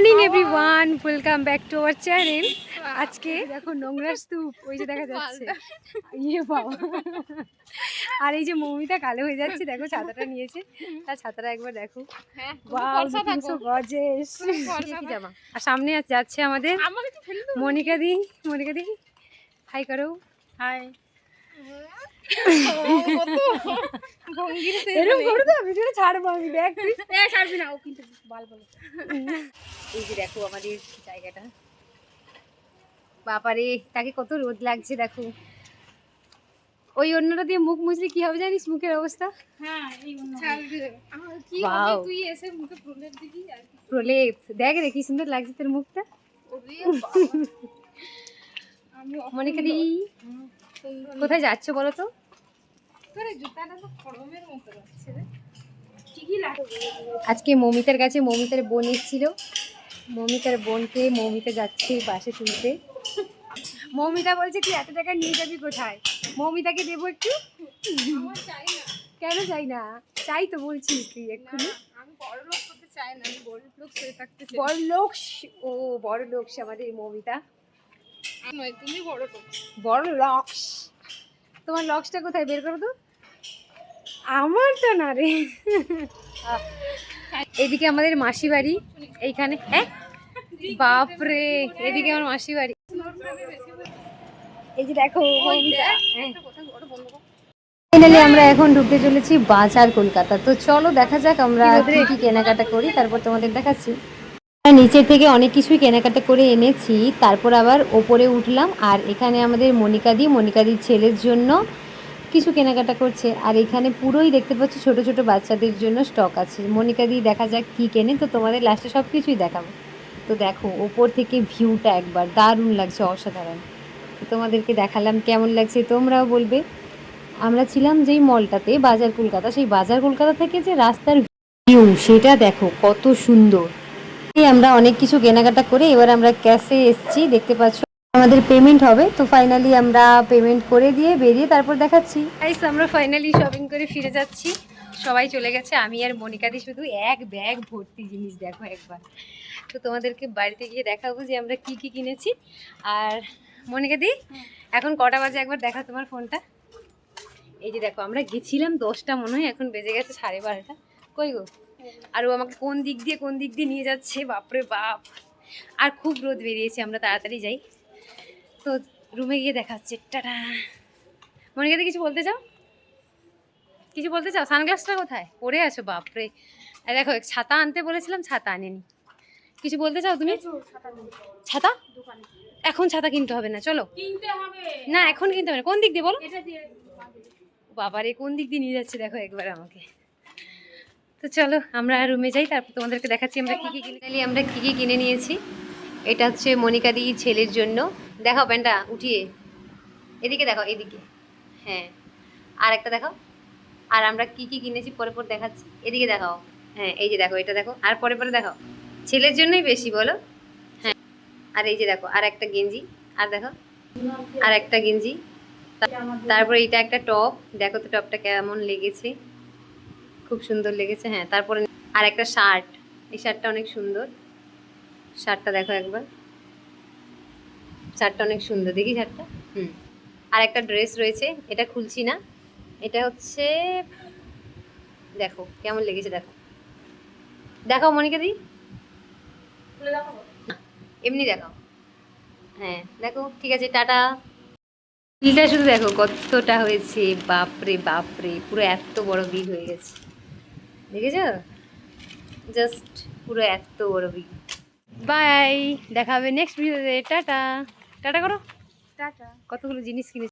Morning everyone welcome back to our channel আজকে দেখো নোংরা স্তূপ ওই যে দেখা যাচ্ছে। ইয়ে বাবা। আর এই যে মৌমিতা কালো হয়ে যাচ্ছে দেখো ছাতাটা নিয়েছে। তার ছাতাটা একবার দেখো। হ্যাঁ, ওয়াও তিনশো গজেস আর সামনে যাচ্ছে আমাদের মনিকা দি। মনিকা দি। হাই করো হাই এরকম করো তো ভিডিওটা ছাড়বো আমি দেখ। তুই ছাড়বি না ও কিন্তু বাল বলে। এই যে দেখো আমাদের জায়গাটা। বাবারে তাকে কত রোদ লাগছে দেখো। ওই অন্যটা দিয়ে মুখ মুছলে কি হবে জানিস মুখের অবস্থা? হ্যাঁ প্রলেপ দেখ রে কি সুন্দর লাগছে তোর মুখটা। ওরে বাবা। আমি মনিকা দি সুন্দর কোথায় যাচ্ছ বলো তো? জুতাটা তো খড়মের মতো লাগছে রে। আজকে মমিতার কাছে মমিতার বোন এসেছিল। মমিতার বোনকে মমিতা যাচ্ছে বাসে তুলতে। মমিতা বলছে তুই এত টাকা নিয়ে যাবি কোথায়? মমিতাকে দেবো একটু? কেন চাই না? চাই তো বলছিস তুই এক্ষুনি। আমি বড় লোক চাই না আমি গরিব লোক থাকতে চাই। বড় লোক ও বড় লোক আমাদের মৌমিতা। তুমি বড় লোক। বড় লক্স তোমার লক্সটা কোথায়? বের করো তো। আমার তো না রে। এদিকে আমাদের মাসি বাড়ি এইখানে হ্যাঁ বাপরে এদিকে আমার মাসি বাড়ি। এই যে দেখো হ্যাঁ। ফাইনালি আমরা এখন ঢুকতে চলেছি বাজার কলকাতা। তো চলো দেখা যাক আমরা কি কেনাকাটা করি তারপর তোমাদের দেখাচ্ছি। নিচের থেকে অনেক কিছুই কেনাকাটা করে এনেছি তারপর আবার ওপরে উঠলাম আর এখানে আমাদের মনিকাদি মনিকাদির ছেলের জন্য কিছু কেনাকাটা করছে, আর এখানে পুরোই দেখতে পাচ্ছ ছোট ছোট বাচ্চাদের জন্য স্টক আছে। মনিকাদি দেখা যাক কি কেনে, তো তোমাদের লাস্টে সব কিছুই দেখাবো। তো দেখো, ওপর থেকে ভিউটা একবার দারুণ লাগছে, অসাধারণ। তোমাদেরকে দেখালাম কেমন লাগছে, তোমরাও বলবে। আমরা ছিলাম যেই মলটাতে বাজার কলকাতা, সেই বাজার কলকাতা থেকে যে রাস্তার ভিউ সেটা দেখো, কত সুন্দর। আমরা অনেক কিছু কেনাকাটা করে, এবার আমরা ক্যাশে এসছি, দেখতে পাচ্ছ আমাদের পেমেন্ট হবে। তো ফাইনালি আমরা পেমেন্ট করে দিয়ে বেরিয়ে তারপর দেখাচ্ছি। গাইস আমরা ফাইনালি শপিং করে ফিরে যাচ্ছি। সবাই চলে গেছে। আমি আর মনিকাদি শুধু এক ব্যাগ ভর্তি জিনিস দেখো একবার। তো তোমাদেরকে বাড়িতে গিয়ে দেখাবো যে আমরা কি কি কিনেছি। আর মনিকাদি এখন কটা বাজে? একবার দেখা তোমার ফোনটা এই যে দেখো, আমরা গেছিলাম দশটা মনে হয়, এখন বেজে গেছে সাড়ে বারোটা। কই গো? আর ও আমাকে কোন দিক দিয়ে, কোন দিক দিয়ে নিয়ে যাচ্ছে? বাপরে বাপ। আর খুব রোদ বেরিয়েছে, আমরা তাড়াতাড়ি যাই। তো রুমে গিয়ে দেখাচ্ছে টাটা। মনিকাদি কিছু বলতে চাও? কিছু বলতে চাও? সানগ্লাসটা কোথায়? পরে আছো বাপরে। আর দেখো ছাতা আনতে বলেছিলাম ছাতা আনেনি। কিছু বলতে চাও তুমি? ছাতা এখন ছাতা কিনতে হবে না চলো। না এখন কিনতে হবে না। কোন দিক দিয়ে বলো? বাবারে কোন দিক দিয়ে নিয়ে যাচ্ছে দেখো একবার আমাকে। তো চলো আমরা রুমে যাই তারপর তোমাদেরকে দেখাচ্ছি আমরা কি কি কিনে আমরা কি কি কিনে নিয়েছি। এটা হচ্ছে মনিকা দি ছেলের জন্য। দেখাও প্যান্টটা উঠিয়ে। এদিকে দেখাও, এদিকে। হ্যাঁ। আর একটা দেখাও। আর আমরা কি কি কিনেছি, পরে পরে দেখাচ্ছি। এদিকে দেখাও। হ্যাঁ এই যে দেখো, এটা দেখো। আর পরে পরে দেখাও। ছেলের জন্যই বেশি, বলো? হ্যাঁ। আর এই যে দেখো, আর একটা গেঞ্জি। আর দেখো, আর একটা গেঞ্জি। তারপরে এটা একটা টপ। দেখো তো টপটা কেমন লেগেছে। খুব সুন্দর লেগেছে হ্যাঁ। তারপরে আর একটা শার্ট। এই শার্টটা অনেক সুন্দর। শার্টটা দেখো একবার। শার্টটা অনেক সুন্দর। দেখি শার্টটা হুম। আর একটা ড্রেস রয়েছে এটা খুলছি না। এটা হচ্ছে দেখো কেমন লেগেছে দেখো। দেখাও মনিকা দি। এমনি দেখাও। হ্যাঁ দেখো ঠিক আছে টাটা। বিলটা শুধু দেখো কতটা হয়েছে বাপরে বাপরে পুরো এত বড় বিল হয়ে গেছে। দেখেছ? জাস্ট পুরো এত বড় বিল বাই দেখা হবে নেক্সট ভিডিওতে টাটা। টাটা করো। টাটা। কতগুলো জিনিস কিনে